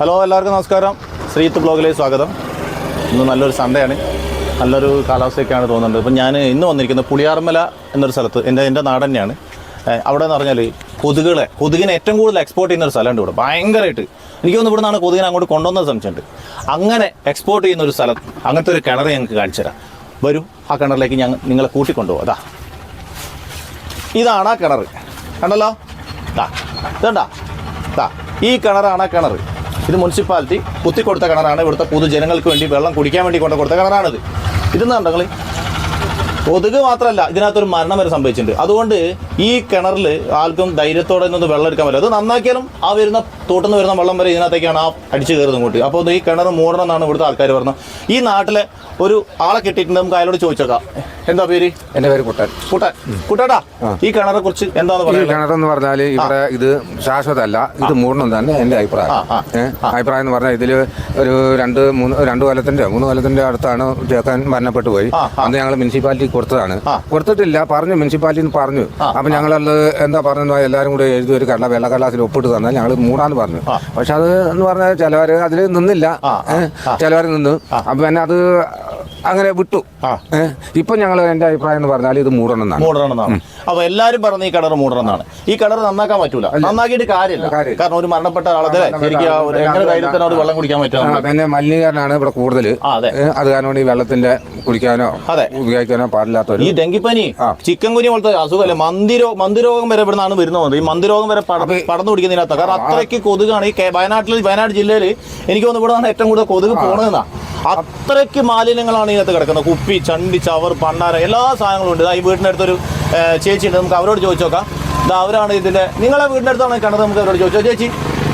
Hello എല്ലാവർക്കും നമസ്കാരം. ശ്രീത്ത് ബ്ലോഗിലേക്ക് സ്വാഗതം. ഇന്ന് നല്ലൊരു സൺഡേ ആണ്. നല്ലൊരു കാലാവസ്ഥയൊക്കെയാണ് തോന്നുന്നത്. ഇപ്പം ഞാൻ ഇന്ന് വന്നിരിക്കുന്നത് പുളിയാർമല എന്നൊരു സ്ഥലത്ത്. എന്റെ എന്റെ നാട് തന്നെയാണ്. അവിടെ എന്ന് പറഞ്ഞാൽ കൊതുകുകളെ കൊതുകിനെ ഏറ്റവും കൂടുതൽ എക്സ്പോർട്ട് ചെയ്യുന്ന ഒരു സ്ഥലമുണ്ട് ഇവിടെ. ഭയങ്കരമായിട്ട്. എനിക്ക് തോന്നുന്നു ഇവിടെ നിന്നാണ് കൊതുകിനെ അങ്ങോട്ട് കൊണ്ടുവന്ന സംശയമുണ്ട്. അങ്ങനെ എക്സ്പോർട്ട് ചെയ്യുന്ന ഒരു സ്ഥലം അങ്ങനത്തെ ഒരു കിണർ ഞങ്ങൾക്ക് കാണിച്ചു തരാം. വരൂ ആ കിണറിലേക്ക് ഞങ്ങൾ നിങ്ങളെ കൂട്ടിക്കൊണ്ടുപോകും. അതാ ഇതാണ് ആ കിണർ കണ്ടല്ലോ? ഇതാ ഇതണ്ടാ? ദാ. ഈ കിണറാണ് ആ കിണർ ഇത് മുനിസിപ്പാലിറ്റി കുത്തിക്കൊടുത്ത കിണറാണ്. ഇവിടുത്തെ പൊതുജനങ്ങൾക്ക് വേണ്ടി വെള്ളം കുടിക്കാൻ വേണ്ടി കൊണ്ട് കൊടുത്ത കിണറാണിത്. ഇതെന്ന് നിങ്ങൾ കൊതുക് മാത്രമല്ല ഇതിനകത്തൊരു മരണം വരെ സംഭവിച്ചിട്ടുണ്ട്. അതുകൊണ്ട് ഈ കിണറിൽ ആർക്കും ധൈര്യത്തോടെ നിന്ന് വെള്ളം എടുക്കാൻ പറ്റില്ല. അത് നന്നാക്കിയാലും ആ വരുന്ന തോട്ടിൽ നിന്ന് വരുന്ന വെള്ളം വരെ ഇതിനകത്തേക്കാണ് ആ അടിച്ചു കയറുന്നത് ഇങ്ങോട്ട്. അപ്പോൾ ഈ കിണർ മൂടണം എന്നാണ് ഇവിടുത്തെ ആൾക്കാർ പറഞ്ഞത്. ഈ നാട്ടിലെ ഒരു ആളെ കിട്ടിയിട്ടുണ്ട് നമുക്ക് അയാളോട് ചോദിച്ചേക്കാം. എന്താ പേര്? എന്റെ പേര് കുട്ടൻ. കുട്ടൻ. കുട്ടേട്ടാ ഈ കിണറെ കുറിച്ച് എന്താന്ന് പറയുക കിണറെന്ന് പറഞ്ഞാൽ ഇവിടെ ഇത് ശാശ്വതമല്ല ഇത് മൂടണം തന്നെ എന്റെ അഭിപ്രായം? അഭിപ്രായം എന്ന് പറഞ്ഞാൽ ഇതിൽ ഒരു രണ്ട് മൂന്ന് രണ്ട് കൊല്ലത്തിന്റെ മൂന്ന് കൊല്ലത്തിന്റെ അടുത്താണ് ചേക്കൻ മരണപ്പെട്ടു പോയി. അന്ന് ഞങ്ങൾ മുനിസിപ്പാലിറ്റി കൊടുത്തതാണ്. കൊടുത്തിട്ടില്ല. പറഞ്ഞു മുനിസിപ്പാലിറ്റി പറഞ്ഞു. അപ്പൊ ഞങ്ങളത് എന്താ പറഞ്ഞത്? എല്ലാവരും കൂടെ എഴുതി ഒരു കടല വെള്ള കടലാസിൽ ഒപ്പിട്ട് തന്നാൽ ഞങ്ങൾ മൂടാന്ന് പറഞ്ഞു. പക്ഷെ അത് എന്ന് പറഞ്ഞാൽ ചിലവർ അതിൽ നിന്നില്ല. ചിലവര് ചിലവർ നിന്നു അപ്പൊ പിന്നെ അത് അങ്ങനെ വിട്ടു? ഇപ്പൊ ഞങ്ങൾ എന്റെ അഭിപ്രായം എന്ന് പറഞ്ഞാൽ ഇത് മൂടണം എന്നാണ് മൂടണം എന്നാണ് അപ്പൊ എല്ലാരും പറഞ്ഞ ഈ കിണർ മൂടണം എന്നാണ് ഈ കിണർ നന്നാക്കാൻ പറ്റൂല. നന്നാക്കിയിട്ട് കാര്യമില്ല. കാരണം ഒരു മരണപ്പെട്ട ആളെ ശരിക്കും ആ ഒരു എങ്ങനെ ധൈര്യത്തിനോട് വെള്ളം കുടിക്കാൻ പറ്റും പിന്നെ മലിനീകരണമാണ് ഇവിടെ കൂടുതൽ അതെ. കാരണം ഈ വെള്ളത്തിന്റെ കുടിക്കാനോ അതെ. ഉപയോഗിക്കാനോ പാടില്ലാത്ത ഈ ഡെങ്കിപ്പനി ചിക്കൻ കുനി പോലത്തെ അസുഖമല്ലേ? മന്ദിരോ മന്ദിരോഗം വരെ ഇവിടുന്നാണ് വരുന്നത് ഈ മന്ദിരോഗം വരെ പടന്നു കുടിക്കുന്നതിനകത്ത് പിടിക്കുന്നതിനകത്ത്. കാരണം അത്രയ്ക്ക് കൊതുകാണ്. ഈ വയനാട്ടിൽ വയനാട് ജില്ലയിൽ എനിക്ക് തോന്നുന്നു ഇവിടെ ഏറ്റവും കൂടുതൽ കൊതുക് പോണതെന്നാ. അത്രയ്ക്ക് മാലിന്യങ്ങളാണ് ഇതിനകത്ത് കിടക്കുന്നത്. കുപ്പി ചണ്ടി ചവർ പണ്ടാര എല്ലാ സാധനങ്ങളും ഉണ്ട്. ഈ വീടിന്റെ അടുത്തൊരു ഏ, ചേച്ചി ഉണ്ട്. നമുക്ക് അവരോട് ചോദിച്ചു നോക്കാം ഇതാ അവരാണ് ഇതിന്റെ നിങ്ങളെ വീടിന്റെ അടുത്താണ് കിണർ നമുക്ക് അവരോട് ചോദിച്ചോ? ചേച്ചി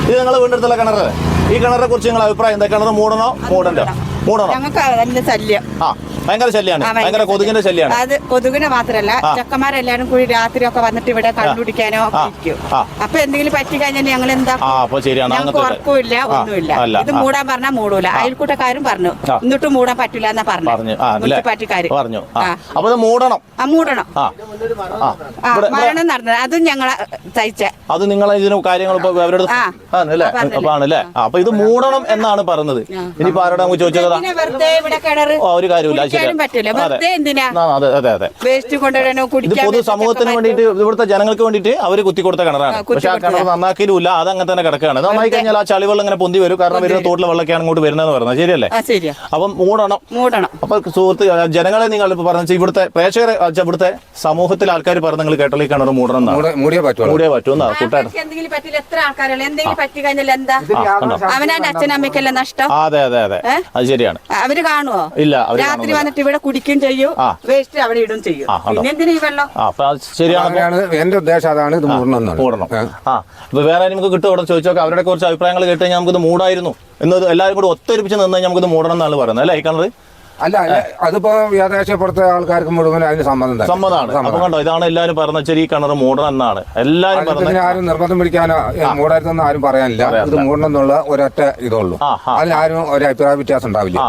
ഇത് നിങ്ങളെ വീടിന്റെ അടുത്തുള്ള കിണറല്ലേ ഈ കിണറെ കുറിച്ച് നിങ്ങളുടെ അഭിപ്രായം എന്താ കിണർ മൂടണോ? മൂടണ്ടോ? മൂടണോ. ആ. ഭയങ്കര ശല്യമാണ് ആ, ഭയങ്കര കൊതുകിന്റെ ശല്യമാണ് അത് കൊതുകിനെ മാത്രല്ല ചെക്കന്മാരെല്ലാരും കൂടി രാത്രി ഒക്കെ വന്നിട്ട് ഇവിടെ കണ്ടുപിടിക്കാനോ. അപ്പൊ എന്തെങ്കിലും പറ്റി കഴിഞ്ഞാൽ ഞങ്ങൾ എന്താ ഞങ്ങൾക്ക് ഉറക്കമില്ല ഒന്നുമില്ല. ഇത് മൂടാൻ പറഞ്ഞാൽ മൂടൂല. അയൽക്കൂട്ടക്കാരും പറഞ്ഞു. എന്നിട്ട് മൂടാൻ പറ്റില്ല എന്നാ പറഞ്ഞു. പറഞ്ഞു. മുനിസിപ്പാലിറ്റിക്കാര്. പറഞ്ഞു. അപ്പൊ മൂടണം. ആ മൂടണം. മരണം നടന്നത്. അതും ഞങ്ങളെ തയ്ച്ച അത് നിങ്ങൾ ഇതിന് കാര്യങ്ങൾ അവരുടെ ആണല്ലേ? അപ്പൊ ഇത് മൂടണം എന്നാണ് പറഞ്ഞത്. ഇനിയിപ്പോ ആരോടെ ചോദിച്ചത്? ഒരു കാര്യമില്ല കുടിക്കാനും പറ്റില്ല ശരിയാ. അതെ. വെറുതെ എന്തിനാ? ആ, അതെ അതെ അതെ. വേസ്റ്റ് കൊണ്ടുവരാനോ ഇത് കുടിക്കാൻ പൊതു സമൂഹത്തിന് വേണ്ടിയിട്ട് ഇവിടുത്തെ ജനങ്ങൾക്ക് വേണ്ടിയിട്ട് അവർ കുത്തി കൊടുത്ത കിണറാണ് പക്ഷെ ആ കിണർ നന്നാക്കിയില്ല അത് അങ്ങനെ തന്നെ കിടക്കുകയാണ്. നന്നായി കഴിഞ്ഞാൽ ആ ചളിവെള്ളം ഇങ്ങനെ പൊന്തി വരും. കാരണം വരുന്ന തോട്ടിലെ വെള്ളമൊക്കെയാണ് ഇങ്ങോട്ട് വരുന്നതെന്ന് പറയുന്നത്. ശരിയല്ലേ? അപ്പം മൂടണം. മൂടണം. അപ്പൊ സുഹൃത്ത് ജനങ്ങളെ നിങ്ങൾ ഇപ്പൊ പറഞ്ഞു ഇവിടുത്തെ പ്രേക്ഷകരെ ഇവിടുത്തെ സമൂഹത്തിലെ ആൾക്കാർ പറഞ്ഞു നിങ്ങൾ കേട്ടോ ഈ കിണർ മൂടണം മൂടിയേ പറ്റൂ കൂട്ടാൻ എന്തെങ്കിലും പറ്റില്ല എത്ര ആൾക്കാരുള്ള. എന്തെങ്കിലും പറ്റി കഴിഞ്ഞാൽ എന്താ? കണ്ടോ? അവനാന്റെ അച്ഛനമ്മയ്ക്കല്ല നഷ്ടം? അതെ അതെ അതെ. അത് ശരിയാണ്. അവർ കാണുവോ? ഇല്ല അവർ രാത്രി ഇവിടെ ചെയ്യും. വേസ്റ്റ് അവിടെ ഇടും ചെയ്യും. ആ, കണ്ടോ? പിന്നെ എന്തിനാ ഈ വെള്ളം? ആ ശരിയാണ്. അപ്പൊ എന്റെ ഉദ്ദേശം. അതാണ് ഇത് മൂടണം മൂടണം? ആ. ഇപ്പൊ വേറെ നമുക്ക് കിട്ടും അവിടെ ചോദിച്ചോക്കെ അവരുടെ കുറച്ച് അഭിപ്രായങ്ങൾ കേട്ട് കഴിഞ്ഞാൽ നമുക്കിത് മൂടായിരുന്നു. എന്നത് എല്ലാവരും കൂടി ഒത്തൊരുമിച്ച് നിന്ന് നമുക്ക് നമുക്കിത് മൂടണം എന്നാണ് പറയുന്നത്. അല്ലേ ഈ കിണറ് അല്ല അല്ല, അതിപ്പോ പുറത്തെ ആൾക്കാർക്ക് മുഴുവൻ അതിന് സമ്മതം സമ്മതമാണ് അപ്പൊ കണ്ടോ ഇതാണ് എല്ലാവരും പറഞ്ഞ ശരി കിണർ മൂടണം എന്നാണ്. എല്ലാവരും പറഞ്ഞത് ആരും നിർബന്ധം പിടിക്കാനോ മൂടരുതെന്ന് ആരും പറയാനില്ല. ഇത് മൂടണം എന്നുള്ള ഒരൊറ്റ ഇതുള്ളൂ. ആ. ഒരു അഭിപ്രായ വ്യത്യാസം ഉണ്ടാവില്ല.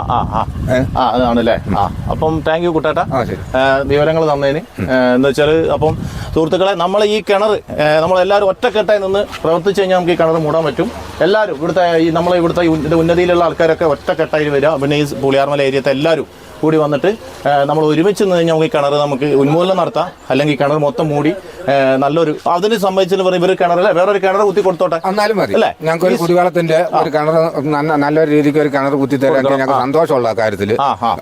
അതാണല്ലേ? അപ്പം താങ്ക് യു കുട്ടേട്ടാ. വിവരങ്ങൾ തന്നതിന്. എന്ന് വെച്ചാൽ അപ്പം സുഹൃത്തുക്കളെ നമ്മൾ ഈ കിണർ നമ്മളെല്ലാവരും ഒറ്റക്കെട്ടായി നിന്ന് പ്രവർത്തിച്ചു കഴിഞ്ഞാൽ നമുക്ക് ഈ കിണർ മൂടാൻ പറ്റും. എല്ലാവരും ഇവിടുത്തെ ഈ നമ്മളെ ഇവിടുത്തെ ഉന്നതിയിലുള്ള ആൾക്കാരൊക്കെ ഒറ്റക്കെട്ടായി വരിക. പിന്നെ ഈ പുളിയാർമല ഏരിയത്തെ എല്ലാവരും കൂടി വന്നിട്ട് നമ്മൾ ഒരുമിച്ച് നിന്ന് കഴിഞ്ഞാൽ നമുക്ക് കിണർ നമുക്ക് ഉന്മൂലനം നടത്താം. അല്ലെങ്കിൽ കിണർ മൊത്തം മൂടി നല്ലൊരു അതിന് സംബന്ധിച്ചു പറയും ഇവർ കിണറല്ലേ വേറൊരു കിണർ കുത്തി കൊടുത്തോട്ടെ? എന്നാലും മതി. അല്ലേ? ഞങ്ങൾക്ക് ഒരു കുടിവെള്ളത്തിന്റെ ഒരു കിണർ നല്ല- നല്ലൊരു രീതിക്ക് ഒരു കിണർ കുത്തി തരാൻ ഞങ്ങൾക്ക് സന്തോഷമുള്ള കാര്യത്തിൽ.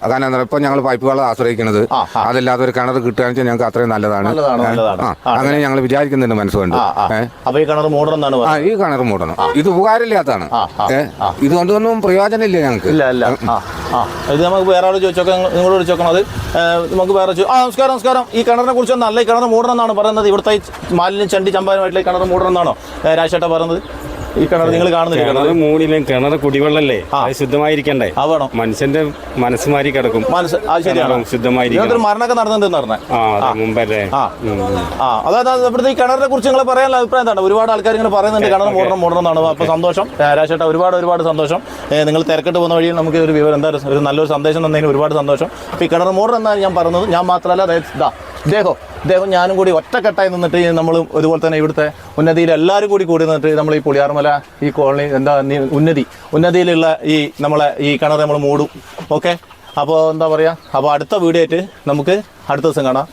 കാരണം ഇപ്പൊ ഞങ്ങൾ പൈപ്പ് വെള്ളം ആശ്രയിക്കുന്നത്. അതല്ലാതെ ഒരു കിണർ കിട്ടുകയാണെന്ന് വെച്ചാൽ ഞങ്ങൾക്ക് അത്രയും നല്ലതാണ്. അങ്ങനെ ഞങ്ങൾ വിചാരിക്കുന്നുണ്ട് മനസ്സുകൊണ്ട്. അപ്പൊ ഈ കിണർ മൂടണം ആ ഈ കിണർ മൂടണം. ഇത് ഉപകാരമില്ലാത്തതാണ്? ഇതുകൊണ്ടൊന്നും പ്രയോജനമില്ല ഞങ്ങൾക്ക്. ഇല്ല ഇല്ല. ഇത് നമുക്ക് വേറെ ആളോട് ചോദിച്ചോക്കാം. നിങ്ങളോട് ചോദിച്ചോക്കണത് നമുക്ക് വേറെ ആ നമസ്കാരം നമസ്കാരം. ഈ കിണറിനെ കുറിച്ച് നല്ല ഈ കിണർ മൂടണം എന്നാണ് പറയുന്നത്. ഇവിടുത്തെ മാലിന്യം ചണ്ടി ചമ്പാനുമായിട്ടുള്ള കിണർ മൂടണം എന്നാണോ രാജേട്ട പറയുന്നത്? ഈ കിണർ നിങ്ങൾ കാണുന്നില്ല? കിണർ മൂടിലും കിണറ് കുടിവെള്ളല്ലേ? ശുദ്ധമായിരിക്കണ്ടേ? വേണം. മനുഷ്യന്റെ മനസ്സ് മാറി കിടക്കും. മനസ്സ് അത് ശരിയാണ്. മരണമൊക്കെ നടന്നിട്ടുണ്ടെന്ന് പറഞ്ഞത് ആ മുമ്പല്ലേ? ആ. അതായത് ഇവിടുത്തെ ഈ കിണറിനെ കുറിച്ച് നിങ്ങൾ പറയാനുള്ള അഭിപ്രായം എന്താണ്? ഒരുപാട് ആൾക്കാർ ഇങ്ങനെ പറയുന്നുണ്ട് കിണർ മൂടണം മൂടണം എന്നാണ്. അപ്പോൾ സന്തോഷം. രാജേട്ട ഒരുപാട് ഒരുപാട് സന്തോഷം. നിങ്ങൾ തിരക്കിട്ട് പോകുന്ന വഴിയിൽ നമുക്ക് ഒരു വിവരം എന്താ ഒരു നല്ലൊരു സന്ദേശം തന്നതിന് ഒരുപാട് സന്തോഷം. അപ്പോൾ ഈ കിണർ മൂടണം എന്നാണ് ഞാൻ പറഞ്ഞത്. ഞാൻ മാത്രമല്ല അതായത് ഇതാ ഇദ്ദേഹം ഇദ്ദേഹം ഞാനും കൂടി ഒറ്റക്കെട്ടായി നിന്നിട്ട് നമ്മൾ ഇതുപോലെ തന്നെ ഇവിടുത്തെ ഉന്നതിയിൽ എല്ലാവരും കൂടി കൂടി നിന്നിട്ട് നമ്മൾ ഈ പുളിയാർമല ഈ കോളനി എന്താ ഉന്നതി ഉന്നതിയിലുള്ള ഈ നമ്മളെ ഈ കിണർ നമ്മൾ മൂടും. ഓക്കെ? അപ്പോൾ എന്താ പറയുക അപ്പോൾ അടുത്ത വീഡിയോ ആയിട്ട് നമുക്ക് അടുത്ത ദിവസം കാണാം.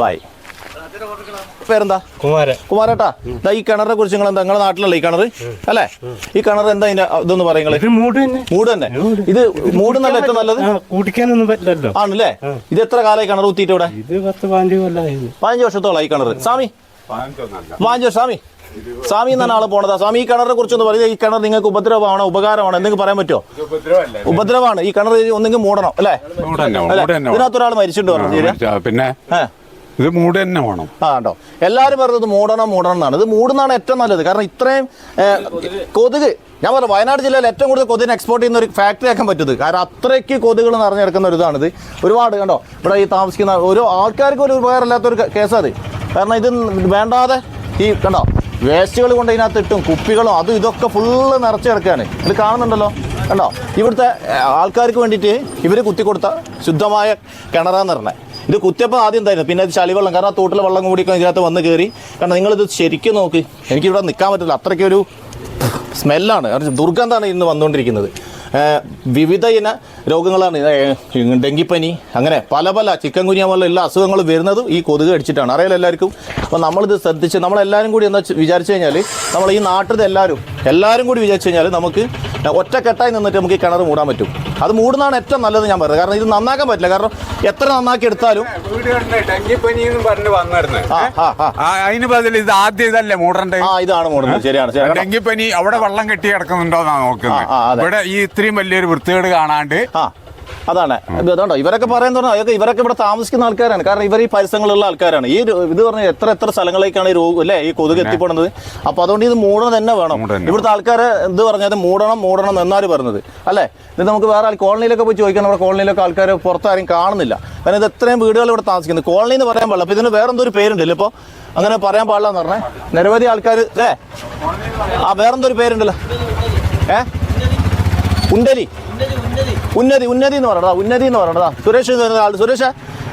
ബൈ പേരെന്താ? കുമാരൻ. കുമാരേട്ടാ ദാ ഈ കിണറിനെ കുറിച്ച് നിങ്ങൾ എന്താ നിങ്ങളുടെ നാട്ടിലല്ലേ ഈ കിണർ അല്ലേ? ഈ കിണർ എന്താ ഇതിന്റെ ഇതൊന്ന് പറയുന്നത് ഇത് മൂട് തന്നെ. ഇത് മൂട് നല്ല ഏറ്റവും നല്ലത്? ആ, കുടിക്കാനൊന്നും പറ്റില്ലല്ലോ. ആണല്ലേ? ഇത് എത്ര കാലമായി കിണർ കുത്തിയിട്ട് ഇവിടെ? ഇത് പത്ത് പതിനഞ്ച് കൊല്ലായിരുന്നു പതിനഞ്ച് വർഷത്തോളായി ഈ കിണർ സ്വാമി. പതിനഞ്ച് വർഷം സ്വാമി. സ്വാമി എന്നാണ് ആൾ പോണതാ? സ്വാമി ഈ കിണറിനെ കുറിച്ച് ഒന്ന് പറയുന്നത് ഈ കിണർ നിങ്ങൾക്ക് ഉപദ്രവമാണോ ഉപകാരമാണോ? എന്തെങ്കിലും പറയാൻ പറ്റുമോ ഉപദ്രവമാണ്. ഈ കിണർ ഒന്നെങ്കിൽ മൂടണം അല്ലേ? ഇതിനകത്തൊരാൾ തന്നെ, അല്ലേ? തന്നെ ഇതിനകത്ത് ഒരാൾ മരിച്ചിട്ടുണ്ട് പറഞ്ഞു പിന്നെ? ഇത് മൂട് തന്നെ വേണം. ആ കേട്ടോ എല്ലാവരും പറയുന്നത് മൂടണം മൂടണം എന്നാണ്. ഇത് മൂടുന്നതാണ് ഏറ്റവും നല്ലത്. കാരണം ഇത്രയും കൊതുക് ഞാൻ പറഞ്ഞു വയനാട് ജില്ലയിൽ ഏറ്റവും കൂടുതൽ കൊതുകിന് എക്സ്പോർട്ട് ചെയ്യുന്ന ഒരു ഫാക്ടറി ആക്കാൻ പറ്റുന്നത്. കാരണം അത്രയ്ക്ക് കൊതുകുകൾ നിറഞ്ഞു കിടക്കുന്ന ഒരു ഇതാണിത്. ഒരുപാട് കണ്ടോ? ഇവിടെ ഈ താമസിക്കുന്ന ഓരോ ആൾക്കാർക്ക് ഒരു ഉപകാരമില്ലാത്തൊരു കേസാണ് കാരണം ഇത് വേണ്ടാതെ ഈ കണ്ടോ വേസ്റ്റുകൾ കൊണ്ട് ഇതിനകത്ത് ഇട്ടും കുപ്പികളും അതും ഇതൊക്കെ ഫുള്ള് നിറച്ച് കിടക്കുകയാണ്. ഇത് കാണുന്നുണ്ടല്ലോ കണ്ടോ? ഇവിടുത്തെ ആൾക്കാർക്ക് വേണ്ടിയിട്ട് ഇവർ കുത്തിക്കൊടുത്ത ശുദ്ധമായ കിണറാന്ന് പറഞ്ഞത് ഇത് കുത്തിയപ്പോൾ ആദ്യം എന്തായിരുന്നു? പിന്നെ ഇത് ചളിവെള്ളം കാരണം ആ തോട്ടിൽ വെള്ളം കൂടി ഇതിനകത്ത് വന്ന് കയറി കാരണം നിങ്ങളിത് ശരിക്കും നോക്ക്. എനിക്കിവിടെ നിൽക്കാൻ പറ്റില്ല അത്രയ്ക്കൊരു സ്മെല്ലാണ്. ദുർഗന്ധമാണ് ഇന്ന് വന്നുകൊണ്ടിരിക്കുന്നത്. വിവിധ ഇന രോഗങ്ങളാണ്. ഡെങ്കിപ്പനി അങ്ങനെ പല പല ചിക്കൻ കുനിയ പോലുള്ള എല്ലാ അസുഖങ്ങളും വരുന്നതും ഈ കൊതുക് അടിച്ചിട്ടാണ് അറിയാലോ എല്ലാവർക്കും? അപ്പോൾ നമ്മളിത് ശ്രദ്ധിച്ച് നമ്മളെല്ലാവരും കൂടി എന്താ വിചാരിച്ചു കഴിഞ്ഞാൽ നമ്മൾ ഈ നാട്ടിൽ എല്ലാവരും എല്ലാവരും കൂടി വിചാരിച്ചു കഴിഞ്ഞാൽ നമുക്ക് ഒറ്റക്കെട്ടായി നിന്നിട്ട് നമുക്ക് ഈ കിണർ മൂടാൻ പറ്റും. അത് മൂടുന്നതാണ് ഏറ്റവും നല്ലത് ഞാൻ പറയുന്നത്. കാരണം ഇത് നന്നാക്കാൻ പറ്റില്ല. കാരണം എത്ര നന്നാക്കി എടുത്താലും അതിന് ബദൽ ഇത് ആദ്യം ഇതല്ലേ മൂടേണ്ടത് ആ ഇതാണ് മൂടുന്നത് ശരിയാണ് ഡെങ്കിപ്പനി അവിടെ വെള്ളം കെട്ടി ആ, നോക്കുന്നത് ഇവിടെ ഈ ഇത്രയും വലിയൊരു വൃത്തികേട് കാണാണ്ട് ആ. അതാണ്. അതുകൊണ്ടോ? ഇവരൊക്കെ പറയാൻ തുടങ്ങി അതൊക്കെ ഇവരൊക്കെ ഇവിടെ താമസിക്കുന്ന ആൾക്കാരാണ്. കാരണം ഇവർ ഈ പരിസരങ്ങളിലുള്ള ആൾക്കാരാണ്. ഈ ഇത് പറഞ്ഞാൽ എത്ര എത്ര സ്ഥലങ്ങളിലേക്കാണ് ഈ രോഗം അല്ലേ? ഈ കൊതുക് എത്തിപ്പെടുന്നത്? അപ്പൊ അതുകൊണ്ട് ഇത് മൂടണം തന്നെ വേണം. ഇവിടുത്തെ ആൾക്കാരെ എന്ത് പറഞ്ഞത് മൂടണം മൂടണം എന്നാണ് പറഞ്ഞത്. അല്ലേ? ഇത് നമുക്ക് വേറെ കോളനിയിലൊക്കെ പോയി ചോദിക്കണം. നമ്മുടെ കോളനിയിലൊക്കെ ആൾക്കാർ പുറത്താരും കാണുന്നില്ല. കാരണം ഇത് എത്രയും വീടുകൾ ഇവിടെ താമസിക്കുന്നത്. കോളനി എന്ന് പറയാൻ പാടില്ല. അപ്പൊ ഇതിന് വേറെ എന്തൊരു പേരുണ്ടല്ലോ ഇപ്പോൾ അങ്ങനെ പറയാൻ പാടില്ല എന്ന് പറഞ്ഞേ. നിരവധി ആൾക്കാർ അല്ലേ? ആ വേറെന്തൊരു പേരുണ്ടല്ലോ. ഏ? ഉണ്ടലി ഉന്നതി ഉന്നതി എന്ന് പറയണതാ ഉന്നതി എന്ന് പറയണതാ. സുരേഷ് സുരേഷ്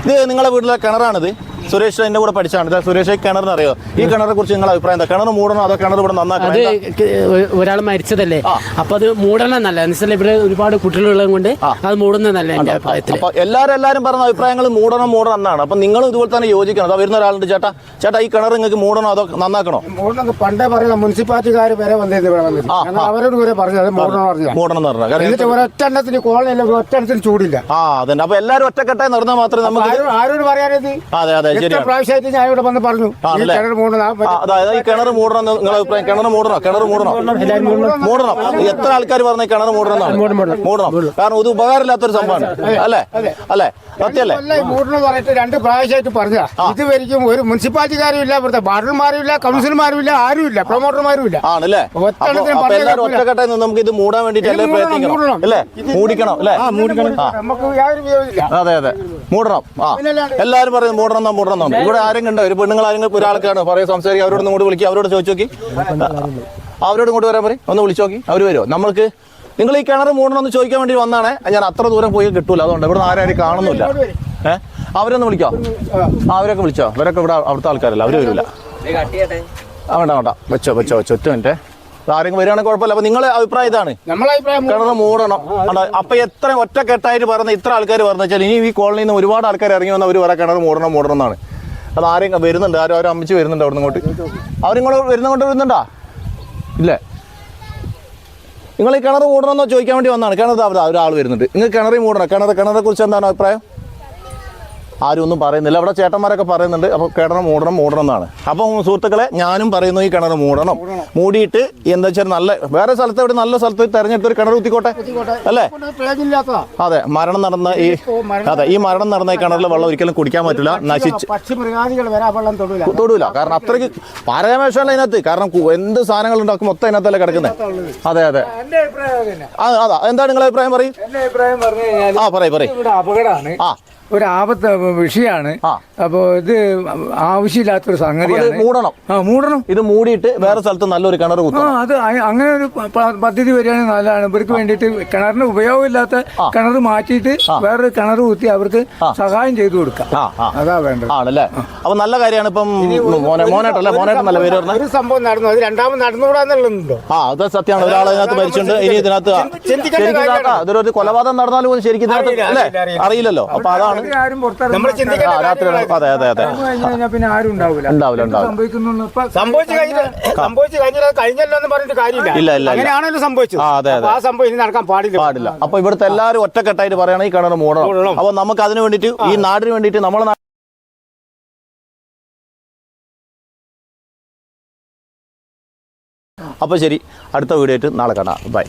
ഇത് നിങ്ങളുടെ വീട്ടിലെ കിണറാണിത്. സുരേഷ് എന്റെ കൂടെ പഠിച്ചാണ്. സുരേഷ് ഈ കിണറിന് അറിയോ? ഈ കിണറിനെ കുറിച്ച് നിങ്ങളെ അഭിപ്രായം എന്താ? കിണർ മൂടണോ അതോ കിണർ ഇവിടെ നന്നാക്കണോ? ഒരാൾ മരിച്ചതല്ലേ. അപ്പൊ അത് മൂടണം നല്ല എന്നുവെച്ചാൽ ഇവിടെ ഒരുപാട് കുട്ടികളുള്ളത് കൊണ്ട് അത് മൂടുന്നതല്ല എന്റെ അഭിപ്രായത്തിൽ എല്ലാരും എല്ലാവരും എല്ലാവരും പറഞ്ഞ അഭിപ്രായങ്ങൾ മൂടണം മൂടണം എന്നാണ്. അപ്പൊ നിങ്ങളും ഇതുപോലെ തന്നെ യോജിക്കണം. അതാ വരുന്ന ഒരാളുണ്ട് ചേട്ടാ. ചേട്ടാ ഈ കിണർ നിങ്ങൾക്ക് മൂടണോ അതോ നന്നാക്കണോ? മൂടണം പണ്ടേ പറയുന്ന മുനിസിപ്പാലിറ്റിക്കാർ വരെ വന്നിരുന്നു അവരോട് വരെ പറഞ്ഞു മൂടണം പറഞ്ഞത് മൂടണം എന്ന് പറഞ്ഞു ഒരൊറ്റ എണ്ണത്തിന് കോളനിയില്ല ഒറ്റ എണ്ണത്തിന് ചൂടില്ല. ആ അതന്നെ. അപ്പൊ എല്ലാരും ഒറ്റക്കെട്ടായി നടന്നാൽ മാത്രമേ നമുക്ക് ആരോട് പറയാനത് അതെ അതെ. ശരിയാണ്. പ്രാവശ്യമായിട്ട് ഞാൻ ഇവിടെ വന്ന് പറഞ്ഞു. ഈ ആണല്ലേ? കിണർ മൂടണം. ആ, അതായത് ഈ കിണർ മൂടണം എന്ന് നിങ്ങളെ അഭിപ്രായം. കിണർ മൂടണോ? കിണർ മൂടണോ? മൂടണം. എത്ര ആൾക്കാർ പറഞ്ഞ കിണർ മൂടണം എന്നാണ്? മൂടണം കാരണം ഇത് ഉപകാരമില്ലാത്തൊരു സംഭവമാണ്. അല്ലേ? അല്ലേ? സത്യല്ലേ അല്ല? മൂടണം പറഞ്ഞിട്ട് രണ്ട് പ്രാവശ്യമായിട്ട് പറഞ്ഞതാ. ഇതുവരെയും ഒരു മുനിസിപ്പാലിറ്റിക്കാരും ഇല്ല ഇവിടുത്തെ വാർഡന്മാരും ഇല്ല കൗൺസിലർമാരും ഇല്ല ആരും ഇല്ല പ്രൊമോട്ടർമാരും ഇല്ല. ആണല്ലേ? ഒറ്റ അപ്പൊ എണ്ണത്തിന് അപ്പൊ പറഞ്ഞാൽ എല്ലാവരും കേൾക്കൂല. ഒറ്റക്കെട്ടായി നിന്ന് നമുക്ക് ഇത് മൂടാൻ വേണ്ടിട്ട് ഇത് എല്ലാവരും മൂടണം, പ്രയത്നിക്കണം. മൂടണം. അല്ലേ? മൂടിക്കണം അല്ലേ? ആ നമുക്ക് യാതൊരു വിരോധമില്ല അതെ അതെ. മൂടണം. ആ. എല്ലാവരും പറയുന്നത് മൂടണം എന്നാ മൂടണം. എന്നാണ് ഇവിടെ ആരും കണ്ടോ ഒരു പെണ്ണുങ്ങൾ ആരെങ്കിലും ഒരാൾക്കാണ് പറയും സംസാരിക്കുക അവരോട് ഇങ്ങോട്ട് വിളിക്കുക അവരോട് ചോദിച്ചു നോക്കി. അവരോട് ഇങ്ങോട്ട് വരാൻ പറയും. ഒന്ന് വിളിച്ചു നോക്കി. അവർ വരുമോ നമ്മൾക്ക് നിങ്ങൾ ഈ കിണർ മൂടണം എന്ന് ചോദിക്കാൻ വേണ്ടി വന്നാണേ. ഞാൻ അത്ര ദൂരം പോയി കിട്ടൂല. അതുകൊണ്ട് ഇവിടെ ആരും കാണുന്നില്ല. ഏഹ് അവരൊന്ന് വിളിക്കോ? അവരൊക്കെ വിളിച്ചോ? അവരൊക്കെ ഇവിടെ അവിടുത്തെ ആൾക്കാരല്ല. അവർ വരില്ല വേണ്ട വേണ്ട. വെച്ചോ വെച്ചോ വെച്ചോ. ഒറ്റ മിനിറ്റ്. ആരെങ്കിലും വരികയാണെങ്കിൽ കുഴപ്പമില്ല. അപ്പൊ നിങ്ങളെ അഭിപ്രായം ഇതാണ്. നമ്മളെ അഭിപ്രായം കിണർ മൂടണം? അപ്പൊ എത്ര ഒറ്റക്കെട്ടായിട്ട് പറഞ്ഞ ഇത്ര ആൾക്കാർ പറഞ്ഞു വെച്ചാൽ ഇനി ഈ കോളനിയിൽ നിന്ന് ഒരുപാട് ആൾക്കാർ ഇറങ്ങി വന്ന് അവർ പറയാം കിണർ മൂടണം മൂടണം എന്നാണ്. അത് ആരെയും വരുന്നുണ്ട്? ആരും ആരും അമ്മച്ച് വരുന്നുണ്ട് അവിടെ ഇങ്ങോട്ട്. അവരിങ്ങോട്ട് വരുന്നങ്ങോട്ട് വരുന്നുണ്ടാ? ഇല്ല? നിങ്ങൾ ഈ കിണർ മൂടണമെന്നോ ചോദിക്കാൻ വേണ്ടി വന്നാണ്. കിണർ ഒരാൾ വരുന്നുണ്ട്. നിങ്ങൾ കിണറി മൂടണം. കിണർ കിണറെ കുറിച്ച് എന്താണ് അഭിപ്രായം? ആരും ഒന്നും പറയുന്നില്ല. അവിടെ ചേട്ടന്മാരൊക്കെ പറയുന്നുണ്ട് അപ്പോൾ കിണർ മൂടണം മൂടണം എന്നാണ്. അപ്പം സുഹൃത്തുക്കളെ ഞാനും പറയുന്നു ഈ കിണർ മൂടണം. മൂടിയിട്ട് എന്താ വെച്ചാൽ നല്ല വേറെ സ്ഥലത്ത് എവിടെ നല്ല സ്ഥലത്ത് തെരഞ്ഞെടുത്ത് ഒരു കിണർ കുത്തിക്കോട്ടെ? അല്ലേ? അതെ മരണം നടന്ന ഈ അതെ ഈ മരണം നടന്ന ഈ കിണറിൽ വെള്ളം ഒരിക്കലും കുടിക്കാൻ പറ്റില്ല നശിച്ച് തൊടൂല. കാരണം അത്രയ്ക്ക് പരമേശ്വരല്ല അതിനകത്ത്. കാരണം എന്ത് സാധനങ്ങൾ ഉണ്ടാക്കും മൊത്തം അതിനകത്തല്ലേ കിടക്കുന്നത് അതെ അതെ. അതാ. എന്താണ് നിങ്ങളെ അഭിപ്രായം പറയും? ആ പറയും പറയും. ഇവിടെ അപകടമാണ്. ആ. ഒരു ആപത്ത് വിഷയമാണ് ആ. അപ്പോൾ ഇത് ആവശ്യമില്ലാത്തൊരു സംഗതിയാണ്. മൂടണം. ആ മൂടണം. ഇത് മൂടിയിട്ട് വേറെ സ്ഥലത്ത് നല്ലൊരു കിണർ കുത്തണം. അത് അങ്ങനെ ഒരു പദ്ധതി വരികയാണെങ്കിൽ നല്ലതാണ്. ഇവർക്ക് വേണ്ടിയിട്ട് കിണറിന് ഉപയോഗമില്ലാത്ത കിണർ മാറ്റിയിട്ട് വേറൊരു കിണർ കുത്തി അവർക്ക് സഹായം ചെയ്തു കൊടുക്കാം. അതാ വേണ്ടത്. ആണല്ലേ? അപ്പൊ നല്ല കാര്യമാണ് ഇപ്പം മോനെ മോനേട്ടല്ലേ മോനേട്ടൻ നല്ല പേര് ഒരു സംഭവം നടന്നു. അത് രണ്ടാമത് നടന്നുകൂടാന്നുള്ളതുണ്ടോ? ആ അത് സത്യമാണ്. ഒരാൾ ഇതിനകത്ത് മരിച്ചിട്ടുണ്ട് ഇനി ഇതിനകത്ത് അതൊരു കൊലപാതകം നടന്നാലും പോലും ശരിക്കും. അറിയില്ലല്ലോ. അപ്പൊ അതാണ് നമ്മൾ ചിന്തിക്കേണ്ട ആ, രാത്രി കാര്യങ്ങളാണ്. അതെ, അതെ, അതെ. പിന്നെ ആരും ഉണ്ടാവില്ല ഉണ്ടാവില്ല, ഉണ്ടാവില്ല. സംഭവിക്കുന്നു സംഭവിച്ചു കഴിഞ്ഞിട്ട് സംഭവിച്ചു കഴിഞ്ഞാൽ കഴിഞ്ഞല്ലോ എന്ന് പറഞ്ഞിട്ട് കാര്യമില്ല ഇല്ല, ഇല്ല, ഇല്ല. അങ്ങനെയാണല്ലോ സംഭവിച്ചത് ആ, അതെ, അതെ. അപ്പൊ ആ സംഭവം ഇനി നടക്കാൻ പാടില്ല പാടില്ല അപ്പൊ ഇവിടുത്തെ എല്ലാവരും ഒറ്റക്കെട്ടായിട്ട് പറയണം ഈ കിണർ മൂടണം മൂടണം. അപ്പൊ നമുക്ക് അതിന് വേണ്ടിട്ട് ഈ നാടിന് വേണ്ടിയിട്ട് നമ്മളെ നാ- അപ്പൊ ശരി അടുത്ത വീഡിയോ ആയിട്ട് നാളെ കാണാം ബൈ